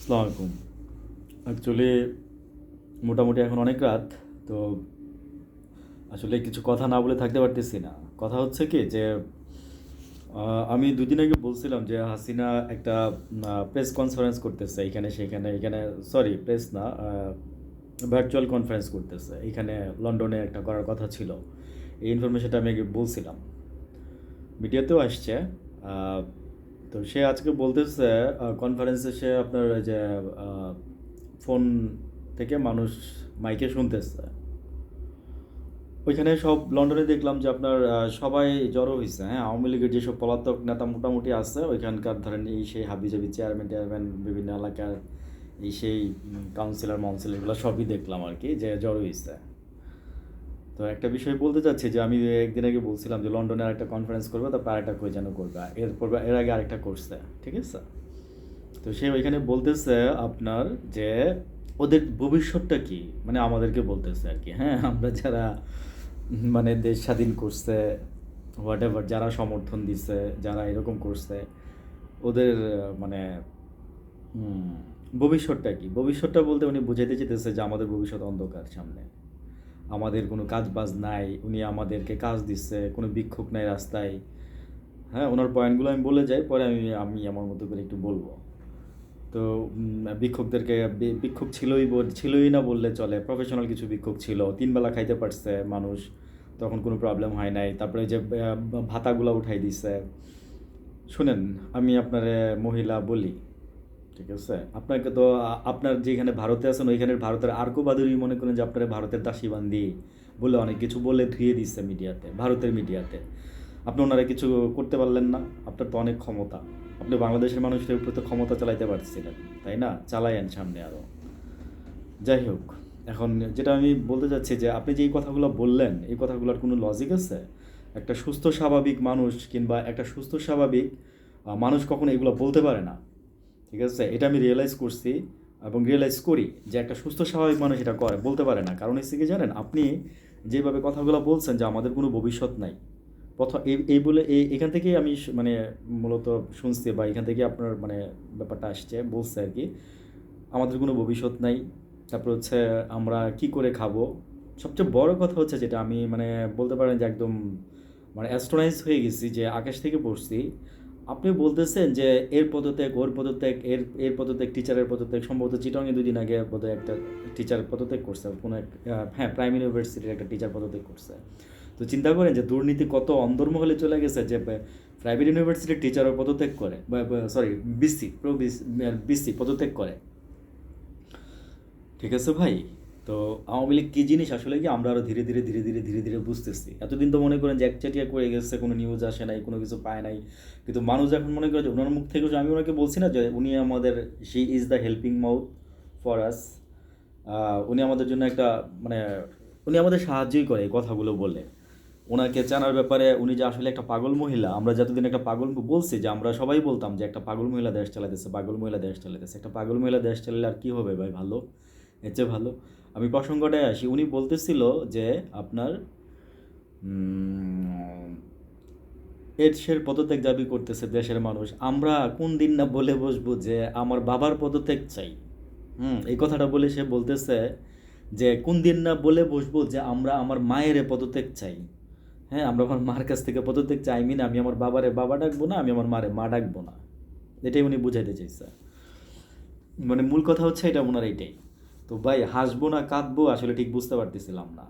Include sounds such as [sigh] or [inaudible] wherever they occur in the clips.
আসসালামু আলাইকুম অ্যাকচুয়ালি মোটামুটি এখন অনেক রাত, তো আসলে কিছু কথা না বলে থাকতে পারতেছি না। কথা হচ্ছে কি যে আমি দুদিন আগে বলছিলাম যে হাসিনা একটা প্রেস কনফারেন্স করতেছে, এখানে সেখানে, এখানে সরি প্রেস না ভার্চুয়াল কনফারেন্স করতেছে। এখানে লন্ডনে একটা করার কথা ছিল। এই ইনফরমেশনটা আমি বলছিলাম। মিডিয়াতেও আসছে তো সে আজকে বলতেছে কনফারেন্সে সে আপনার যে ফোন থেকে মানুষ মাইকে শুনতেছে। ওইখানে সব লন্ডনে দেখলাম যে আপনার সবাই জড়ো হয়েছে হ্যাঁ? আওয়ামী লীগের যেসব পলাতক নেতা মোটামুটি আছে, ওইখানকার ধরেন এই সেই হাবিজাবি চেয়ারম্যান টেয়ারম্যান বিভিন্ন এলাকার এই সেই কাউন্সিলর মাউন্সিলর এগুলো সবই দেখলাম আর কি, যে জড়ো হয়েছে তো একটা বিষয় বলতে চাচ্ছি যে আমি একদিন আগে বলছিলাম যে লন্ডনে আরেকটা কনফারেন্স করবে তারপর আরেকটা কই যেন করবে? এরপর এর আগে আরেকটা করছে ঠিক আছে? তো সে ওইখানে বলতেছে আপনার যে ওদের ভবিষ্যৎটা কি? মানে আমাদেরকে বলতেছে আর কি হ্যাঁ? আমরা যারা মানে দেশ স্বাধীন করছে হোয়াট এভার যারা সমর্থন দিছে, যারা এরকম করছে, ওদের মানে ভবিষ্যৎটা কি? ভবিষ্যৎটা বলতে উনি বুঝাইতে চেতেছে যে আমাদের ভবিষ্যৎ অন্ধকার সামনে। আমাদের কোনো কাজ বাজ নাই, উনি আমাদেরকে কাজ দিচ্ছে, কোনো বিক্ষোভ নাই রাস্তায়। হ্যাঁ ওনার পয়েন্টগুলো আমি বলে যাই, পরে আমি আমি আমার মতো করে একটু বলব। তো বিক্ষোভদেরকে বিক্ষোভ ছিলই ছিলই না বললে চলে। প্রফেশনাল কিছু বিক্ষোভ ছিল তিনবেলা খাইতে পারছে মানুষ, তখন কোনো প্রবলেম হয় নাই। তারপরে যে ভাতাগুলো উঠাই দিছে। শুনেন, আমি আপনার মহিলা বলি ঠিক আছে? আপনাকে তো আপনার যেখানে ভারতে আছেন, ওইখানের ভারতের আর্কো বাদুরি মনে করেন যে আপনার ভারতের দাসীবান্দি বলে অনেক কিছু বলে ধুয়ে দিচ্ছে মিডিয়াতে, ভারতের মিডিয়াতে। আপনি ওনারা কিছু করতে পারলেন না, আপনার তো অনেক ক্ষমতা। আপনি বাংলাদেশের মানুষের উপরে তো ক্ষমতা চালাইতে পারছিলেন, তাই না? চালাইয়েন সামনে আরও যাই হোক, এখন যেটা আমি বলতে চাচ্ছি যে, আপনি যে এই কথাগুলো বললেন, এই কথাগুলোর কোনো লজিক আছে? একটা সুস্থ স্বাভাবিক মানুষ কিংবা একটা সুস্থ স্বাভাবিক মানুষ কখনো এগুলো বলতে পারে না। ঠিক আছে? এটা আমি রিয়েলাইজ করছি এবং রিয়েলাইজ করি যে একটা সুস্থ, স্বাভাবিক মানুষ এটা করে, বলতে পারে না। কারণ হচ্ছে কি জানেন? আপনি যেভাবে কথাগুলো বলছেন যে আমাদের কোনো ভবিষ্যৎ নাই। প্রথম এই এই বলে, এই, এখান থেকেই আমি মানে মূলত শুনছি বা এখান থেকে আপনার মানে ব্যাপারটা আসছে, বলছে আর কি। আমাদের কোনো ভবিষ্যৎ নাই। তারপর হচ্ছে আমরা কি করে খাব? সবচেয়ে বড় কথা হচ্ছে যেটা আমি মানে বলতে পারেন যে একদম মানে অ্যাস্ট্রোনাইজ হয়ে গেছি যে আকাশ থেকে পড়ছি। আপনি বলতেছেন যে এর পদত্যাগ, ওর পদত্যাগ, এর এর পদত্যাগ টিচারের পদত্যাগ, সম্ভবত চিটংয়ে দুদিন আগে বোধহয় একটা টিচার পদত্যাগ করছে, কোনো এক হ্যাঁ প্রাইম ইউনিভার্সিটির একটা টিচার পদত্যাগ করছে। তো চিন্তা করেন যে দুর্নীতি কত অন্দরমহলে চলে গেছে যে প্রাইভেট ইউনিভার্সিটির টিচারও পদত্যাগ করে সরি বিসি প্রো বিসি পদত্যাগ করে। ঠিক আছে ভাই? তো আওয়ামী লীগ কী জিনিস? আসলে কি আমরা আরও ধীরে ধীরে ধীরে ধীরে ধীরে ধীরে বুঝতেছি। এতদিন তো মনে করেন যে একচাটিয়া করে গেছে, কোনো নিউজ আসে নাই, কোনো কিছু পায় নাই। কিন্তু মানুষ এখন মনে করে যে ওনার মুখ থেকে আমি ওনাকে বলছি না যে উনি আমাদের she is the helping mouth for us উনি আমাদের জন্য একটা মানে উনি আমাদের সাহায্যই করে এই কথাগুলো বলে। ওনাকে জানার ব্যাপারে উনি যে আসলে একটা পাগল মহিলা, আমরা যতদিন একটা পাগল বলছি যে আমরা সবাই বলতাম যে একটা পাগল মহিলা দেশ চালাইতেছে পাগল মহিলা দেশ চালাইতেছে একটা পাগল মহিলা দেশ চালালে আর কী হবে ভাই? ভালো? এর চেয়ে ভালো? আমি প্রসঙ্গটায় আসি। উনি বলতেছিল যে আপনার এডসের পদত্যাগ দাবি করতেছে দেশের মানুষ। আমরা কোন দিন না বলে বসবো যে আমার বাবার পদত্যাগ চাই। হুম, এই কথাটা বলে সে বলতেছে যে কোন দিন না বলে বসবো যে আমরা আমার মায়ের পদত্যাগ চাই। হ্যাঁ আমরা আমার মার কাছ থেকে পদত্যাগ চাই। মিন আমি আমার বাবারে বাবা ডাকবো না, আমি আমার মারে মা ডাকবো না। এটাই উনি বুঝাইতে চাইছে। মানে মূল কথা হচ্ছে এটা ওনার এইটাই তো ভাই, হাসবো না, কাঁদবো, আসলে ঠিক বুঝতে পারতেছিলাম না।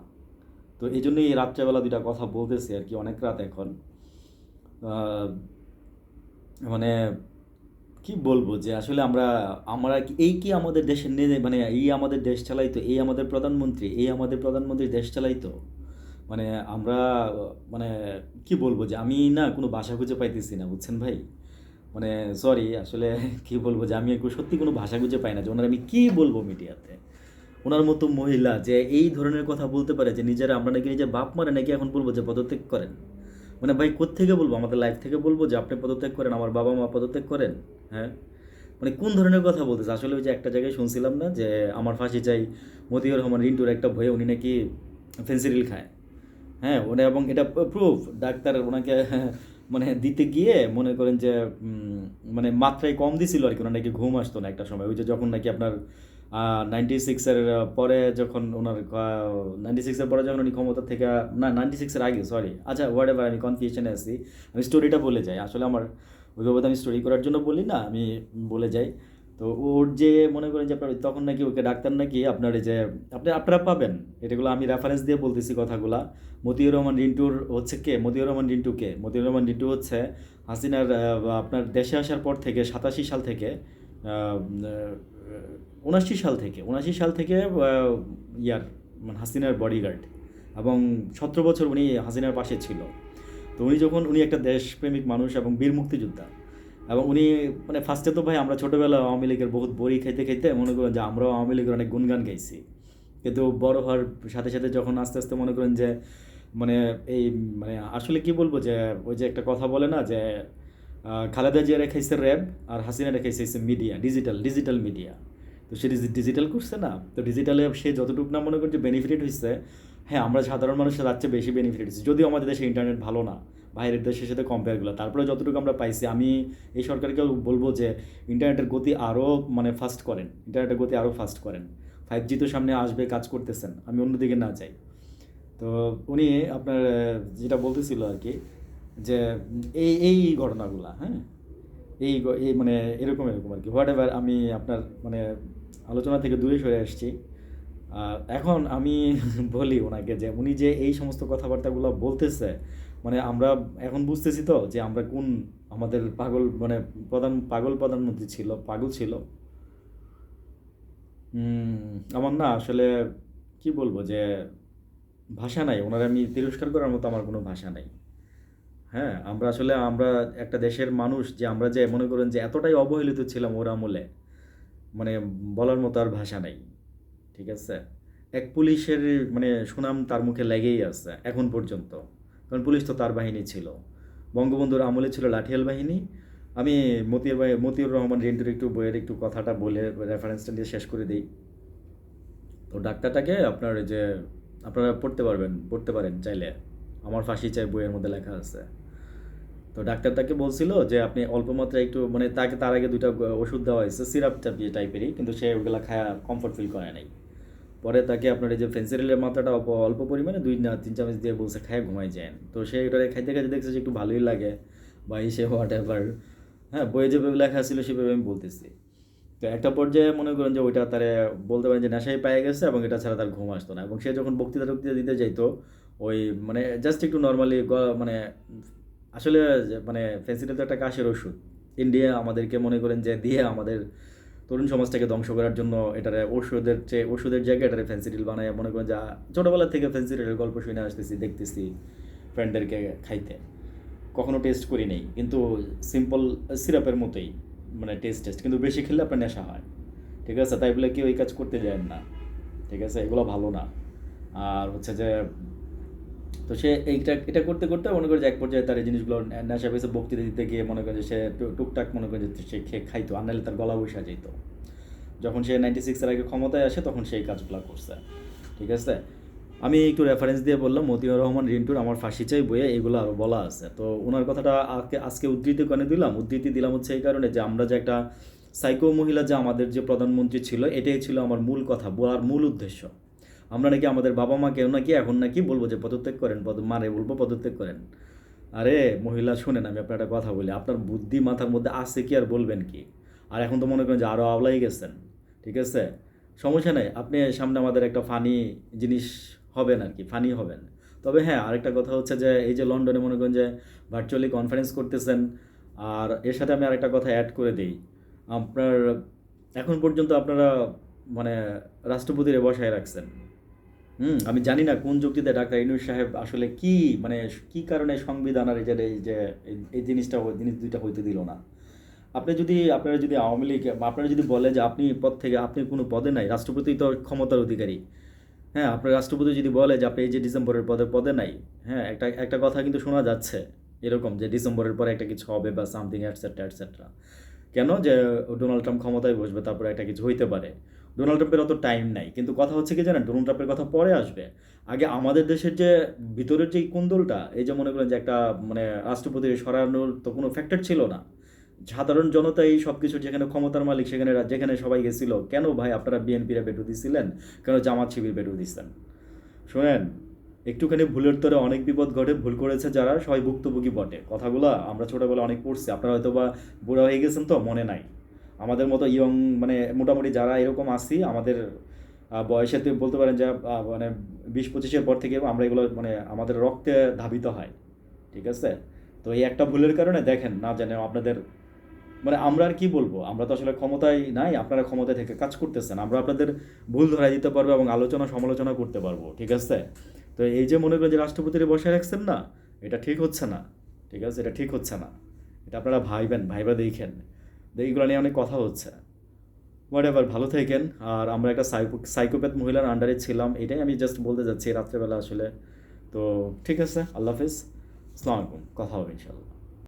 তো এই জন্যই এই রাত্রেবেলা দুইটা কথা বলতেছি আর কি, অনেক রাত এখন। মানে কি বলব যে, আসলে আমরা আমরা এই কি আমাদের দেশের নে মানে এই আমাদের দেশ চালাইতো, এই আমাদের প্রধানমন্ত্রী, এই আমাদের প্রধানমন্ত্রী দেশ চালাইতো? মানে আমরা মানে কি বলব যে, আমি না কোনো ভাষা খুঁজে পাইতেছি না, বুঝছেন ভাই? মানে সরি আসলে [laughs] কি বলব যে, আমি একটু সত্যি কোনো ভাষা খুঁজে পাই না যে, ওনার আমি কি বলব মিডিয়াতে? ওনার মতো মহিলা যে এই ধরনের কথা বলতে পারে, যে নিজেরা আমরা নাকি নিজের বাপ মারে নাকি এখন বলব যে পদত্যাগ করেন। মানে ভাই থেকে বলব? আমাদের লাইফ থেকে বলব যে আপনি পদত্যাগ করেন, আমার বাবা মা পদত্যাগ করেন? হ্যাঁ? মানে কোন ধরনের কথা বলতেছে? আসলে ওই যে একটা জায়গায় শুনছিলাম না যে আমার ফাঁসি চাই মতিউর রহমান রিন্টুর একটা ভয়ে উনি নাকি ফেন্সিডিল খায়। হ্যাঁ ওটা এবং এটা প্রুফ ডাক্তার ওনাকে [laughs] মানে দিতে গিয়ে মনে করেন যে মানে মাত্রায় কম দিছিল আর কি, ওনার নাকি ঘুম আসতো না একটা সময়। ওই যে যখন নাকি আপনার নাইনটি সিক্সের পরে যখন ওনার নাইনটি সিক্সের পরে যখন উনি ক্ষমতা থেকে, না নাইনটি সিক্সের আগে সরি আচ্ছা হোয়াট এভার আমি কনফিউশনে আছি, আমি স্টোরিটা বলে যাই। আসলে আমার ওইভাবে আমি স্টোরি করার জন্য বলি না, আমি বলে যাই। তো ওর যে মনে করেন যে আপনার, তখন নাকি ওকে ডাক্তার নাকি আপনার এই যে, আপনি, আপনারা পাবেন। এটাগুলো আমি রেফারেন্স দিয়ে বলতেছি কথাগুলা। মতিউর রহমান রিন্টুর হচ্ছে কে? মতিউর রহমান রিন্টু কে মতিউর রহমান রিন্টু হচ্ছে হাসিনার আপনার দেশে আসার পর থেকে, সাতাশি সাল থেকে উনাশি সাল থেকে উনাশি সাল থেকে ইয়ার মানে হাসিনার বডিগার্ড এবং সতেরো বছর উনি হাসিনার পাশে ছিল। তো উনি যখন, উনি একটা দেশপ্রেমিক মানুষ এবং বীর মুক্তিযোদ্ধা এবং উনি মানে ফার্স্টে তো ভাই আমরা ছোটোবেলা আওয়ামী লীগের বহুত বড়ি খাইতে খাইতে মনে করেন যে আমরাও আওয়ামী লীগের অনেক গুণগান গাইছি। কিন্তু বড় হওয়ার সাথে সাথে যখন আস্তে আস্তে মনে করেন যে মানে এই মানে আসলে কি বলব যে, ওই যে একটা কথা বলে না যে খালেদা জিয়া রেখাইছে র্যাব আর হাসিনা রেখাইছে মিডিয়া ডিজিটাল ডিজিটাল মিডিয়া তো সে ডিজিটাল করছে না। তো ডিজিটালে সে যতটুকু না মনে করছে বেনিফিট হয়েছে হ্যাঁ আমরা সাধারণ মানুষের তার চেয়ে বেশি বেনিফিট হচ্ছে যদিও আমাদের দেশে ইন্টারনেট ভালো না, বাইরের দেশের সাথে কম্পেয়ারগুলো তারপরে যতটুকু আমরা পাইছি, আমি এই সরকারকে বলব যে ইন্টারনেটের গতি আরও মানে ফাস্ট করেন। ইন্টারনেটের গতি আরও ফাস্ট করেন। ফাইভ জি তো সামনে আসবে, কাজ করতেছেন। আমি অন্যদিকে না চাই তো উনি আপনার যেটা বলতেছিল আর কি যে, এই এই ঘটনাগুলা হ্যাঁ? এই এই মানে এরকম এরকম আর কি হোয়াট এভার আমি আপনার মানে আলোচনা থেকে দূরে সরে আসছি। এখন আমি [laughs] বলি ওনাকে যে, উনি যে এই সমস্ত কথাবার্তাগুলো বলতেছে মানে আমরা এখন বুঝতেছি তো যে, আমরা কোন আমাদের পাগল মানে প্রধান, পাগল প্রধানমন্ত্রী ছিল, পাগল ছিল। আমার না আসলে কি বলব যে, ভাষা নাই। ওনারা আমি তিরস্কার করার মতো আমার কোনো ভাষা নাই। হ্যাঁ আমরা আসলে, আমরা একটা দেশের মানুষ যে আমরা যে মনে করেন যে এতটাই অবহেলিত ছিলাম ওর আমলে মানে বলার মতো আর ভাষা নাই, ঠিক আছে? এক পুলিশের মানে সুনাম তার মুখে লেগেই আছে এখন পর্যন্ত, কারণ পুলিশ তো তার বাহিনী ছিল। বঙ্গবন্ধুর আমলে ছিল লাঠিয়াল বাহিনী। আমি মতিউর মতিউর রহমান রিন্টুর একটু বইয়ের একটু কথাটা বলে রেফারেন্সটা দিয়ে শেষ করে দিই। তো ডাক্তারটাকে আপনার যে, আপনারা পড়তে পারবেন, পড়তে পারেন চাইলে। আমার ফাঁসি চাই বইয়ের মধ্যে লেখা আছে। তো ডাক্তার তাকে বলছিল যে আপনি অল্প মাত্রায় একটু মানে তাকে তার আগে দুইটা ওষুধ দেওয়া হয়েছে সিরাপ টাইপেরই কিন্তু সে ওগুলো খায়া কমফর্ট ফিল করে নাই। পরে তাকে আপনার এই যে ফেন্সিডিলের মাত্রাটা অল্প পরিমাণে দুই না, তিন চামচ দিয়ে বলছে, খায় ঘুমাই যায় তো সে এটা খাইতে খাইতে দেখছে যে একটু ভালোই লাগে, বা সে হোয়াট এভার হ্যাঁ বইয়ে যেভাবে লেখা ছিল সেভাবে আমি বলতেছি। তো একটা পর্যায়ে মনে করেন যে ওইটা তারে বলতে পারেন যে নেশাই পেয়ে গেছে এবং এটা ছাড়া তার ঘুম আসতো না। এবং সে যখন বক্তৃতা টক্তৃতা দিতে যাইতো, ওই মানে জাস্ট একটু নর্মালি মানে আসলে মানে ফেন্সিডিল তো একটা কাশের ওষুধ। ইন্ডিয়া আমাদেরকে মনে করেন যে, দিয়ে আমাদের তরুণ সমাজটাকে ধ্বংস করার জন্য এটারে ওষুধের চেয়ে ওষুধের জায়গায় এটারে ফেন্সিডিল বানায়। মনে করেন যা, ছোটোবেলা থেকে ফেন্সিডিলের গল্প শুনে আসতেছি, দেখতেছি ফ্রেন্ডদেরকে খাইতে। কখনো টেস্ট করি নাই, কিন্তু সিম্পল সিরাপের মতোই মানে টেস্ট টেস্ট কিন্তু বেশি খেলে আপনার নেশা হয়। ঠিক আছে? তাই বলে কেউ এই কাজ করতে যায় না। ঠিক আছে? এগুলো ভালো না। আর হচ্ছে যে তো সে এইটা, এটা করতে করতে মনে করে যে এক পর্যায়ে তার এই জিনিসগুলো নেশা পেয়েছে, বক্তৃতা দিতে গিয়ে মনে করে যে সে টুকটাক মনে করে যে সে খেয়ে খাইতো, আর নাহলে তার গলা বসে যেত যখন সে নাইনটি সিক্সের আগে ক্ষমতায় আসে, তখন সেই কাজগুলো করছে। ঠিক আছে? আমি একটু রেফারেন্স দিয়ে বললাম, মতিউর রহমান, রিন্টুর, আমার ফাঁসি চাই বইয়ে এগুলো আরও বলা আছে। তো ওনার কথাটা আজকে আজকে উদ্ধৃতি কেন দিলাম। উদ্ধৃতি দিলাম হচ্ছে এই কারণে যে আমরা যে একটা সাইকো মহিলা যে আমাদের যে প্রধানমন্ত্রী ছিল, এটাই ছিল আমার মূল কথা, বলার মূল উদ্দেশ্য। আমরা নাকি আমাদের বাবা মা কেউ নাকি এখন নাকি বলব যে পদত্যাগ করেন, পদ মারে বলব পদত্যাগ করেন। আরে মহিলা, শুনেন আমি আপনার একটা কথা বলি, আপনার বুদ্ধি মাথার মধ্যে আছে কি আর বলবেন কি? আর এখন তো মনে করেন যে আরও আওলাই গেছেন, ঠিক আছে? সমস্যা নেই, আপনি সামনে আমাদের একটা ফানি জিনিস হবেন আর কি ফানি হবেন। তবে হ্যাঁ আরেকটা কথা হচ্ছে যে এই যে লন্ডনে মনে করেন যে ভার্চুয়ালি কনফারেন্স করতেছেন, আর এর সাথে আমি আরেকটা কথা অ্যাড করে দিই। আপনার, এখন পর্যন্ত আপনারা মানে রাষ্ট্রপতিরে বসায় রাখছেন। হুম। আমি জানি না কোন যুক্তিতে ডাক্তার ইনুস সাহেব আসলে কি মানে কি কারণে সংবিধান আর যে, এই যে, এই- জিনিসটা জিনিস দুইটা হইতে দিল না। আপনি যদি, আপনারা যদি আওয়ামী লীগ, আপনারা যদি বলে যে আপনি পদ থেকে, আপনি কোনো পদে নাই, রাষ্ট্রপতি তো ক্ষমতার অধিকারী। হ্যাঁ আপনার রাষ্ট্রপতি যদি বলে যে আপনি এই যে ডিসেম্বরের পদে পদে নাই হ্যাঁ একটা একটা কথা কিন্তু শোনা যাচ্ছে এরকম যে ডিসেম্বরের পরে একটা কিছু হবে বা সামথিং অ্যাটসেট্রা অ্যাটসেট্রা কেন? যে ডোনাল্ড ট্রাম্প ক্ষমতায় বসবে, তারপরে একটা কিছু হইতে পারে। ডোনাল্ড ট্রাম্পের অত টাইম নাই। কিন্তু কথা হচ্ছে কি জানেন ডোনাল্ড ট্রাম্পের কথা পরে আসবে। আগে আমাদের দেশের যে ভিতরের যে কুন্দলটা, এই যে মনে করেন যে একটা মানে রাষ্ট্রপতি সরানোর তো কোনো ফ্যাক্টর ছিল না। সাধারণ জনতা এই সব কিছু যেখানে ক্ষমতার মালিক, সেখানে যেখানে সবাই গেছিল, কেন ভাই আপনারা বিএনপিরা বেটু দিছিলেন? কেন জামাত শিবির বেটু দিচ্ছেন শোনেন, একটুখানি ভুলের তরে অনেক বিপদ ঘটে, ভুল করেছে যারা, সবাই ভুক্তভোগী বটে। কথাগুলো আমরা ছোটোবেলা অনেক পড়ছি। আপনারা হয়তো বা বুড়া হয়ে গেছেন তো, মনে নাই। আমাদের মতো ইয়ং মানে মোটামুটি যারা এরকম আসি আমাদের বয়সে বলতে পারেন যে মানে বিশ পঁচিশের পর থেকে আমরা এগুলো মানে আমাদের রক্তে ধাবিত হয়, ঠিক আছে? তো এই একটা ভুলের কারণে দেখেন, না জানে আপনাদের মানে আমরা আর কি বলব? আমরা তো আসলে ক্ষমতায় নাই, আপনারা ক্ষমতায় থেকে কাজ করতেছেন, আমরা আপনাদের ভুল ধরাই দিতে পারব এবং আলোচনা সমালোচনা করতে পারব, ঠিক আছে? তো এই যে মনে করেন যে রাষ্ট্রপতির বসায় রাখছেন না, এটা ঠিক হচ্ছে না, ঠিক আছে? এটা ঠিক হচ্ছে না, এটা আপনারা ভাইবেন, ভাইবা দেখেন। এইগুলো নিয়ে অনেক কথা হচ্ছে। হোয়াট এভার ভালো থাকেন। আর আমরা একটা সাইকো সাইকোপ্যাথ মহিলার আন্ডারে ছিলাম, এটাই আমি জাস্ট বলতে যাচ্ছি রাত্রেবেলা আসলে। তো ঠিক আছে, আল্লাহ হাফিজ। আসসালামু আলাইকুম। কথা হবে ইনশাল্লাহ